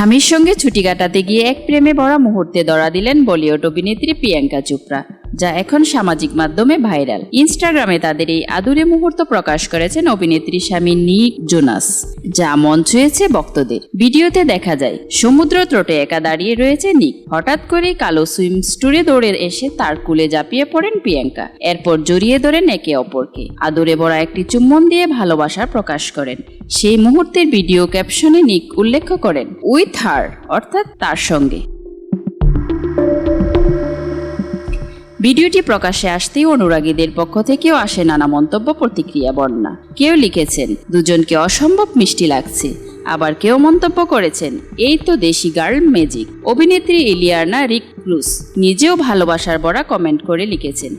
স্বামীর সঙ্গে ছুটি কাটাতে গিয়ে এক প্রেমে ভরা মুহূর্তে ধরা দিলেন বলিউড অভিনেত্রী প্রিয়াঙ্কা চোপড়া, যা এখন সামাজিক মাধ্যমে ভাইরাল। ইনস্টাগ্রামে তাদের এই আদুরে মুহূর্ত প্রকাশ করেছেন অভিনেত্রী স্বামী নিক জোনাস, যা মন ছুঁয়েছে ভক্তদের। ভিডিওতে দেখা যায়, সমুদ্র ত্রোটে একা দাঁড়িয়ে রয়েছে নিক। হঠাৎ করে কালো সুইম স্টোরে দৌড়ে এসে তার কুলে ঝাঁপিয়ে পড়েন প্রিয়াঙ্কা। এরপর জড়িয়ে ধরেন একে অপরকে। আদরে ভরা একটি চুম্বন দিয়ে ভালোবাসার প্রকাশ করেন। সেই মুহূর্তের ভিডিও ক্যাপশনে নিক উল্লেখ করেন, উইথ হার অর্থাৎ তার সঙ্গে। ভিডিওটি প্রকাশে আসতেই অনুরাগীদের পক্ষ থেকেও আসে নানা মন্তব্য প্রতিক্রিয়া বর্ণনা। কেউ লিখেছেন, দুজনকে অসম্ভব মিষ্টি লাগছে। আবার কেউ মন্তব্য করেছেন, এই তো দেশি গার্ল ম্যাজিক। অভিনেত্রী ইলিয়ানা রিক ক্রুস নিজেও ভালোবাসার বড়া কমেন্ট করে লিখেছেন